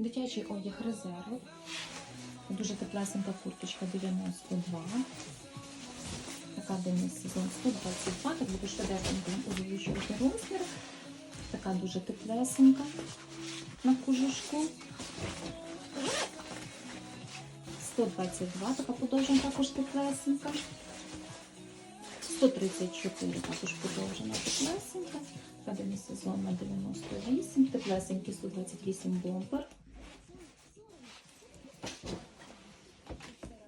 Дитячий одяг резерв. Дуже теплесенька курточка 92. Така денний сезон 122. Так буду швидесенько увеличувати розмір. Така дуже теплесенька на кожушку. 122, така подовжена також теплесенька. 134 також подовжена теплесенька. Кадені сезон на 98, теплесенький 128 бомбер.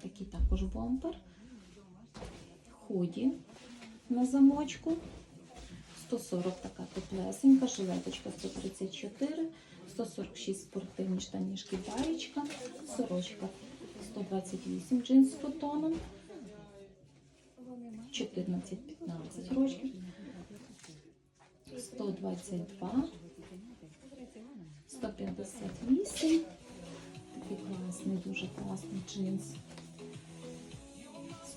Такий також бомбер. Худі на замочку. 140 така теплесенька, жилеточка 134, 146 спортивні штанішки баєчка, сорочка 128 джинс з котоном, 14-15 років, 122, 158, такий класний, дуже класний джинс,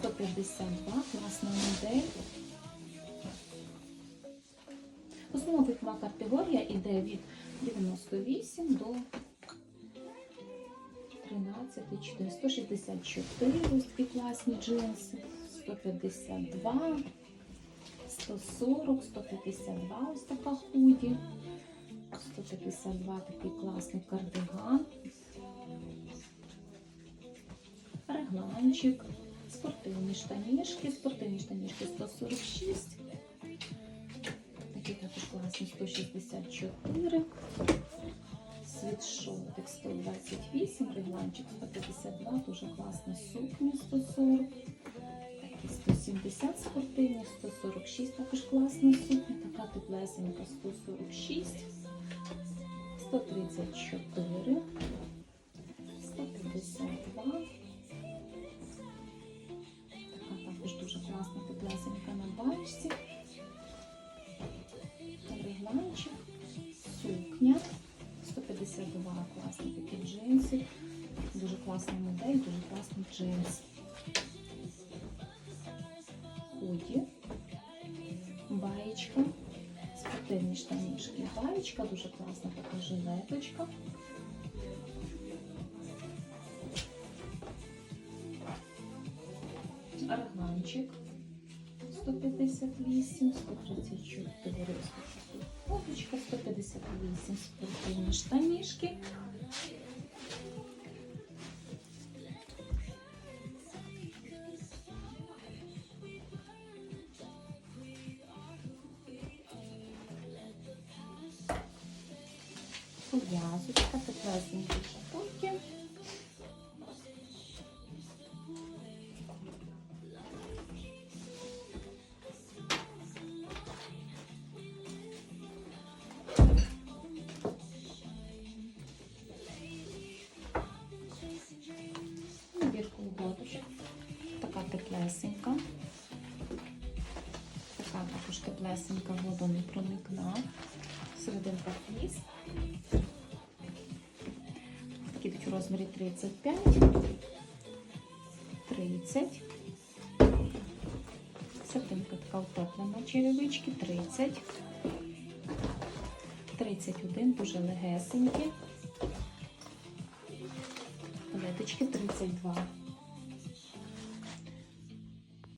152, класна модель. Основна вікова категорія йде від 98 до 13, 4, 164 ось такі класні джинси, 152, 140, 152 ось така худі, 152 такий класний кардиган, регланчик, спортивні штанішки, спортивні штанішки 146. Такий також класний 164. Світшотик 128, регланчик 152, дуже класна сукня 140. Такі 170 спортивні, 146, також класна сукня, така теплесенька 146, 134, 152. Класна теплесенька на бачці регланчик, сукня, 152 класні такі джинси, дуже класна модель, дуже класний джинс. Худі, баєчка, спортивні штанішки, баєчка, дуже класна така жилеточка. Арганчик 158, 134, Фоточка 158, спортивні штанішки. Пов'язочка, теплесенькі теплесенька. Така також теплесенька, вода не проникна. Серединка фліс. Такі йдуть у розмірі 35, 30. Серединка така утеплена черевички, 30. 31, дуже легесенькі. Палеточки 32.